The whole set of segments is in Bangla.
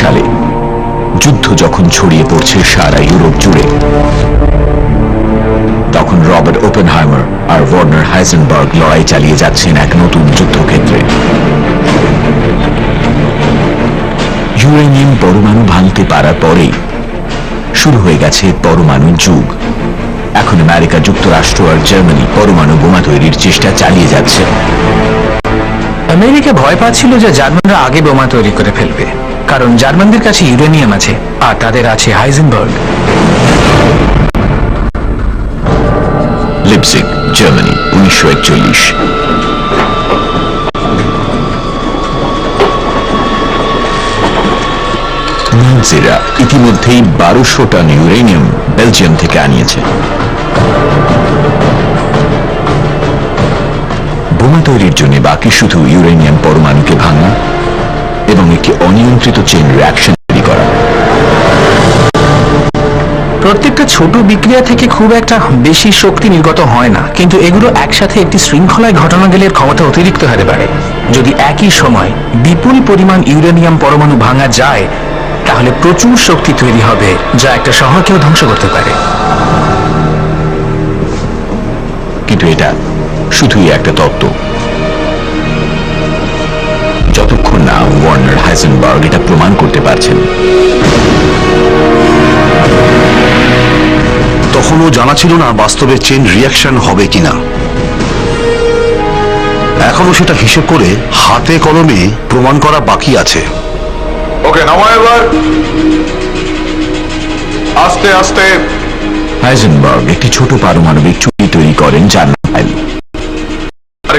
সালে যুদ্ধ যখন ছড়িয়ে পড়ছে সারা ইউরোপ জুড়ে, তখন রবার্ট ওপেনহাইমার আর ওয়ার্নার হাইজেনবার্গ লড়াই চালিয়ে যাচ্ছেন এক নতুন যুদ্ধক্ষেত্রে। ইউরেনিয়াম পরমাণু ভাঙতে পারার পরেই শুরু হয়ে গেছে পরমাণু যুগ। এখন আমেরিকা যুক্তরাষ্ট্র আর জার্মানি পরমাণু বোমা তৈরির চেষ্টা চালিয়ে যাচ্ছে। আমেরিকা ভয় পাচ্ছিল যে জার্মানরা আগে বোমা তৈরি করে ফেলবে। কারণ জার্মানদের কাছে ইউরেনিয়াম আছে, আর তাদের আছে হাইজেনবার্গ। লিপজিগ জার্মানি, উনিশশো একচল্লিশ। ইতিমধ্যেই বারোশো টন ইউরেনিয়াম বেলজিয়াম থেকে আনিয়েছে। বোমা তৈরির জন্য বাকি শুধু ইউরেনিয়াম পরমাণুকে ভাঙা এবং একটি অনিয়ন্ত্রিত চেন রিয়াকশন তৈরি করা। প্রত্যেকটা ছোট বিক্রিয়া থেকে খুব একটা বেশি শক্তি নির্গত হয় না, কিন্তু এগুলো একসাথে একটি শৃঙ্খলায় ঘটনা গেলে ক্ষমতা অতিরিক্ত হারে বাড়ে যদি একই সময় বিপুল পরিমাণ ইউরেনিয়াম পরমাণু ভাঙা যায়, তাহলে প্রচুর শক্তি তৈরি হবে, যা একটা শহরকেও ধ্বংস করতে পারে। কিন্তু এটা শুধুই একটা তত্ত্ব। ওয়ার্নার হাইজেনবার্গ এটা প্রমাণ করতে পারছেন। তখনও জানা ছিল না বাস্তবে চেন রিয়াকশন হবে কিনা। এখনও সেটা হিসেব করে হাতে কলমে প্রমাণ করা বাকি আছে। ওকে নামো এবার। আস্তে আস্তে। হাইজেনবার্গ একটি ছোট পারমাণবিক চুরি তৈরি করেন যার নাম ফাইল আর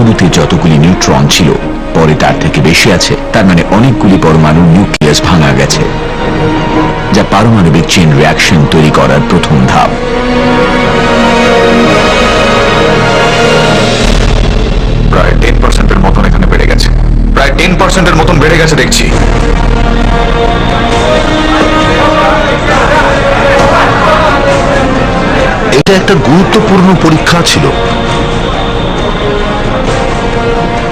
শুরুতে যতগুলি নিউট্রন ছিল পরে তার থেকে বেশি আছে তার মানে অনেকগুলি পরমাণু নিউক্লিয়াস ভাঙা গেছে যা পারমাণবিক চেন রিয়াকশন তৈরি করার প্রথম ধাপ। প্রায় টেন পার্সেন্টের মতন এখানে বেড়ে গেছে। প্রায় টেন পার্সেন্টের মতন বেড়ে গেছে দেখছি। এটা একটা গুরুত্বপূর্ণ পরীক্ষা ছিল।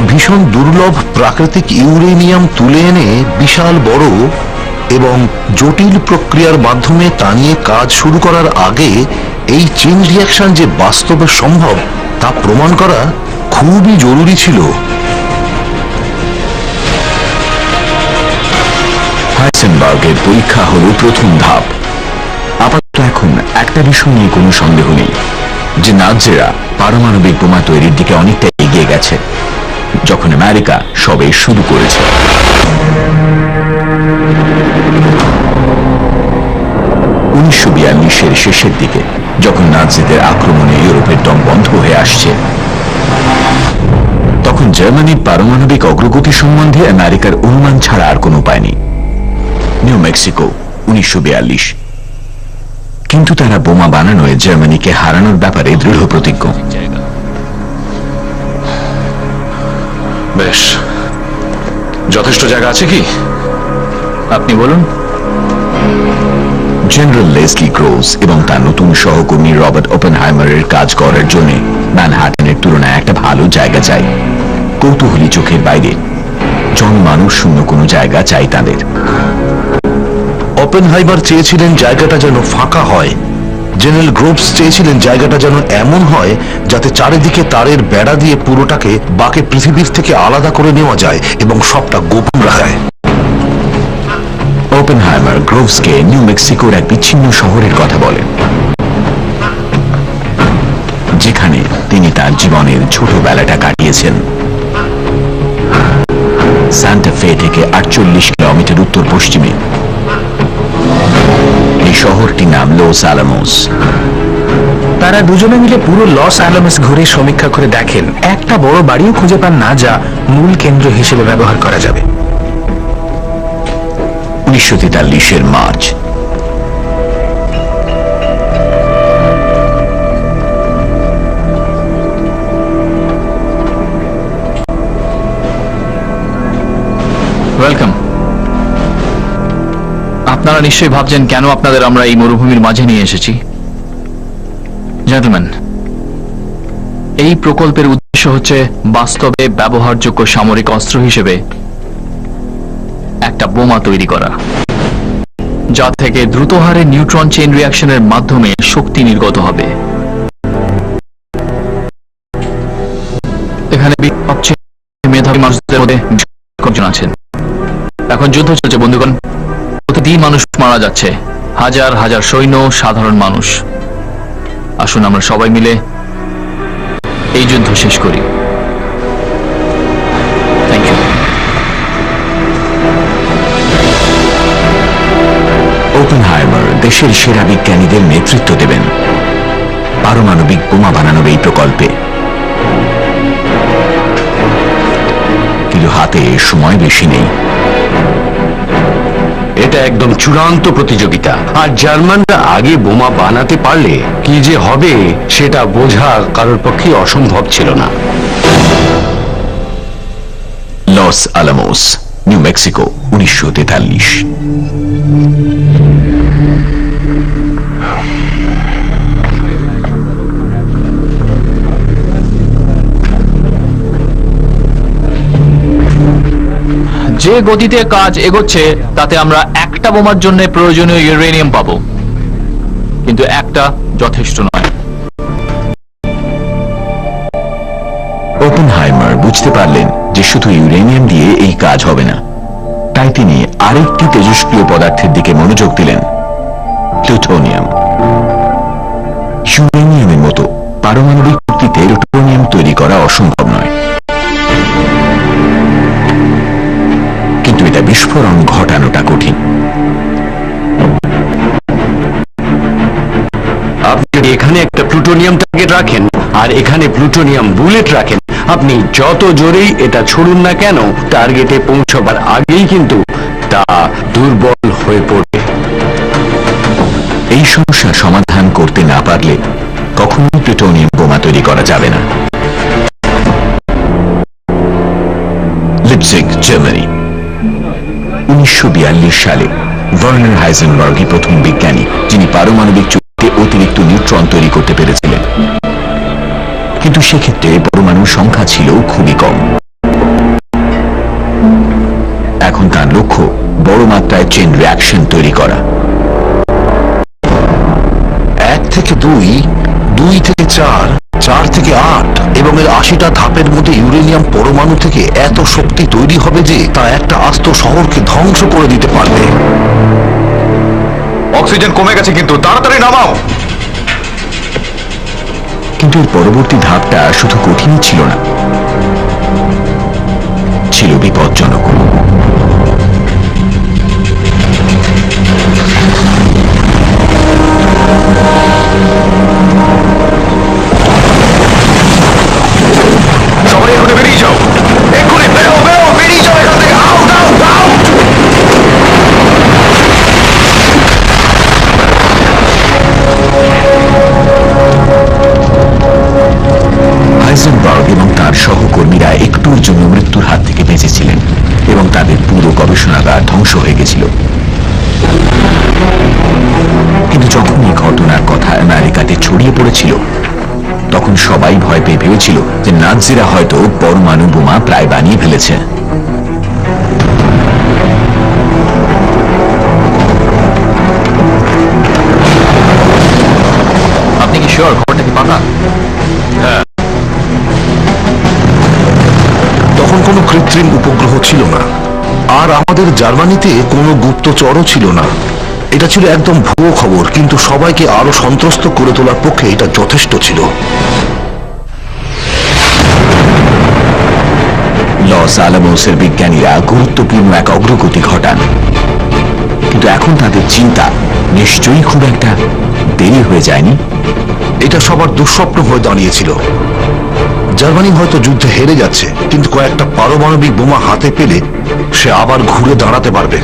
ভীষণ দুর্লভ প্রাকৃতিক ইউরেনিয়াম তুলে এনে বিশাল বড় এবং জটিল প্রক্রিয়ার মাধ্যমে তা নিয়ে কাজ শুরু করার আগে এই চেন রিয়াকশন যে বাস্তবে সম্ভব, তা প্রমাণ করা খুবই জরুরি ছিল। হাইসেনবার্গের পরীক্ষা হলো প্রথম ধাপ। আপাতত এখন একটা বিষয় নিয়ে কোনো সন্দেহ নেই, যে নাজেরা পারমাণবিক বোমা তৈরির দিকে অনেকটা এগিয়ে গেছে। যখন আমেরিকা সবে শুরু করেছে। উনিশশো বিয়াল্লিশের শেষের দিকে, যখন নাজিদের আক্রমণে ইউরোপের দম বন্ধ হয়ে আসছে, তখন জার্মানির পারমাণবিক অগ্রগতি সম্বন্ধে আমেরিকার অনুমান ছাড়া আর কোনো উপায় নেই। নিউ মেক্সিকো, উনিশশো বিয়াল্লিশ। কিন্তু তারা বোমা বানানোয় জার্মানিকে হারানোর ব্যাপারে দৃঢ় প্রতিজ্ঞ। বেশ। যথেষ্ট জায়গা আছে কি? আপনি বলুন। জেনারেল লেসলি ক্রোজ এবং তার নতুন সহকর্মী রবার্ট ওপেনহাইমারের কাজ করার জন্য ম্যানহাটনের তুলনায় একটা ভালো জায়গা চাই। কৌতূহলী চোখের বাইরে। জনমানুষ শূন্য কোনো জায়গা চাই তাদের। ওপেনহাইমার চেয়েছিলেন জায়গাটা যেন ফাঁকা হয়। জেনারেল গ্রোভস চেয়েছিলেন জায়গাটা যেন এমন হয় যাতে চারিদিকে তারের বেড়া দিয়ে পুরোটাকে বাকি পৃথিবীর থেকে আলাদা করে নেওয়া যায় এবং সবটা গোপন রাখা যায়। ওপেনহাইমার গ্রোভসকে নিউ মেক্সিকোর এক বিচ্ছিন্ন শহরের কথা বলেন, যেখানে তিনি তার জীবনের ছোটবেলাটা কাটিয়েছেন। সান্টা ফে থেকে আটচল্লিশ কিলোমিটার উত্তর পশ্চিমে নাম আলামোস তারা দুজনে মিলে পুরো লস আলামোস ঘুরে সমীক্ষা করে দেখেন একটা বড় বাড়িও খুঁজে পান না যা মূল কেন্দ্র হিসেবে ব্যবহার করা যাবে। উনিশশো তেতাল্লিশের মার্চ আপনারা নিশ্চয়ই ভাবছেন কেন আপনাদের আমরা এই মরুভূমির মাঝে নিয়ে এসেছি? জেন্টলম্যান এই প্রকল্পের উদ্দেশ্য হচ্ছে বাস্তবে ব্যবহারযোগ্য সামরিক অস্ত্র হিসেবে একটা বোমা তৈরি করা, যা থেকে দ্রুত হারে নিউট্রন চেইন রিয়াকশনের মাধ্যমে শক্তি নির্গত হবে। এখানে মেধাবী মানুষদের মধ্যে আছেন। এখন যুদ্ধ চলছে, বন্ধুগণ। প্রতিদিন মানুষ মারা যাচ্ছে। হাজার হাজার সৈন্য, সাধারণ মানুষ। আসুন আমরা সবাই মিলে এই যুদ্ধ শেষ করি। দেশের সেরা বিজ্ঞানীদের নেতৃত্ব দেবেন। পারমাণবিক বোমা বানানোর এই প্রকল্পে। কিন্তু হাতে সময় বেশি নেই। এটা একদম চূড়ান্ত প্রতিযোগিতা। আর জার্মানরা আগে বোমা বানাতে পারলে কি যে হবে, সেটা বোঝা কারোর পক্ষে অসম্ভব ছিল না। লস আলামোস, নিউ মেক্সিকো, উনিশশো তেতাল্লিশ। যে গতিতে কাজ এগোচ্ছে, তাতে আমরা একটা বোমার জন্য প্রয়োজনীয় ইউরেনিয়াম পাবো। কিন্তু একটা যথেষ্ট নয়। ওপেনহাইমার বুঝতে পারলেন যে শুধু ইউরেনিয়াম দিয়ে এই কাজ হবে না। তাই তিনি আরেকটি তেজস্ক্রিয় পদার্থের দিকে মনোযোগ দিলেন। প্লুটোনিয়াম। ইউরেনিয়ামের মতো পারমাণবিক শক্তিতে প্লুটোনিয়াম তৈরি করা অসম্ভব নয়। প্লুটোনিয়াম টার্গেট রাখেন আর এখানে প্লুটোনিয়াম বুলেট রাখেন। আপনি যত জোরেই এটা ছড়ুন না কেন টার্গেটে পৌঁছবার আগেই কিন্তু তা দুর্বল হয়ে পড়বে। এই সমস্যা সমাধান করতে না পারলে কখনোই প্লুটোনিয়াম বোমা তৈরি করা যাবে না। লিপজিগ জার্মানি উনিশশো সালে ভার্নার হাইজেনবার্গই প্রথম বিজ্ঞানী, যিনি পারমাণবিক অতিরিক্ত নিউট্রন তৈরি করতে পেরেছিলেন। কিন্তু সেক্ষেত্রে পরমাণুর সংখ্যা ছিল খুবই কম। এখন তার লক্ষ্য বড় মাত্রায় চেন রিয়াকশন তৈরি করা। এক থেকে দুই দুই থেকে চার চার থেকে আট এবং এর আশিটা ধাপের মধ্যে ইউরেনিয়াম পরমাণু থেকে এত শক্তি তৈরি হবে যে তা একটা আস্ত শহরকে ধ্বংস করে দিতে পারবে। অক্সিজেন কমে গেছে কিন্তু, তাড়াতাড়ি নামাও। কিন্তু এর পরবর্তী ধাপটা শুধু কঠিনই ছিল না। ছিল বিপজ্জনক। ভয় পেয়ে ভেবেছিল যে নাৎজিরা হয়তো পরমাণু বোমা প্রায় বানিয়ে ফেলেছে। আপনি কি শিওর খবরটা কি পাকা? তখন কোনো কৃত্রিম উপগ্রহ ছিল না। আর আমাদের জার্মানিতে কোনো গুপ্তচরও ছিল না। এটা ছিল একদম ভুয়ো খবর কিন্তু সবাইকে আরও সন্ত্রস্ত করে তোলার পক্ষে এটা যথেষ্ট ছিল। লস আলামোসের বিজ্ঞানীরা গুরুত্বপূর্ণ এক অগ্রগতি ঘটান। কিন্তু এখন তাদের চিন্তা নিশ্চয়ই খুব একটা দেরি হয়ে যায়নি? এটা সবার দুঃস্বপ্ন হয়ে দাঁড়িয়েছিল। জার্মানি হয়তো যুদ্ধে হেরে যাচ্ছে, কিন্তু কয়েকটা পারমাণবিক বোমা হাতে পেলে সে আবার ঘুরে দাঁড়াতে পারবে।